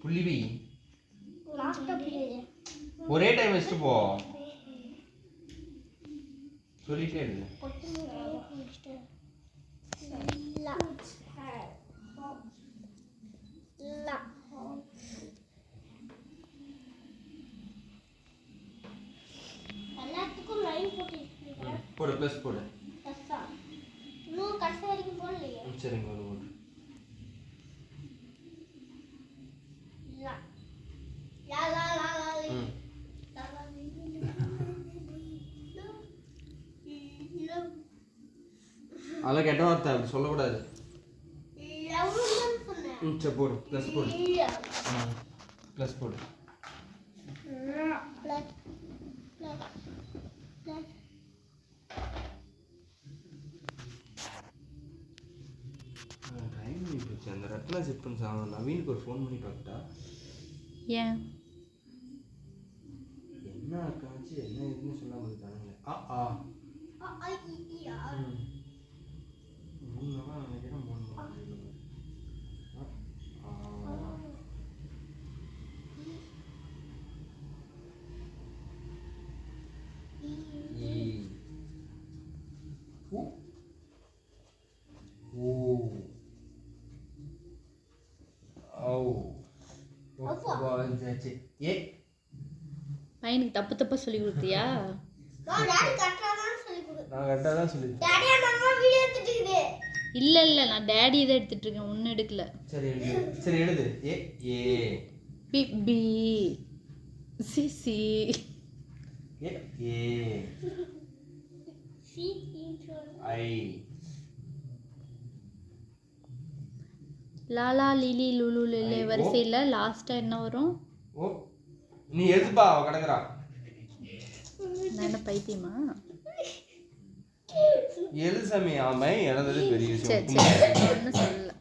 புள்ளி வை லாஸ்ட்டாக புரியுது ஒரே டைம் வச்சுட்டு போ சொல்லிட்டே இரு லா லா எல்லாத்துக்கும் லைன் போட்டு ம், போடு ப்ளஸ் போடு கஷ்டா இன்னும் கடைசி வரைக்கும் போடலையே ம், சரிங்க ஒரு போடு அதெல்லாம் கெட்ட வார்த்தை அப்படி சொல்லக்கூடாது. ம் சரி போடு ப்ளஸ் போடு. ப்ளஸ் போடு. டைம் பண்ணி போச்சு. அந்த ரத்னா செட் பண்ணி சாங்க நவீனுக்கு ஒரு ஃபோன் பண்ணி பார்த்துட்டா. ஏன்? என்ன அக்காச்சு என்ன இதுன்னு சொல்லாம இருக்கானுங்க ஆ ஆ. வந்தாச்சு ஏ பையனுக்கு தப்பு தப்பா சொல்லி கொடுத்தியா? நான் கரெக்டாக சொல்லி கொடு. நான் கரெக்டாக தான் இல்ல இல்ல நான் டேடி இதை எடுத்துட்டு இருக்கேன். ஒன்னு எடுக்கல. சரி எழுது. சரி எழுது. A A B B C C A A I Lala லிலி லுலு லிலே. வரிசையில் லாஸ்டா என்ன வரும்? ஓ நீ எதுப்பா அவ கிடக்குறா? நான் என்ன பைத்தியமா? எழுது சாமி ஆமை? இழந்தது பெரிய சரி விஷயம் சரி ஒன்றும் சொல்லல.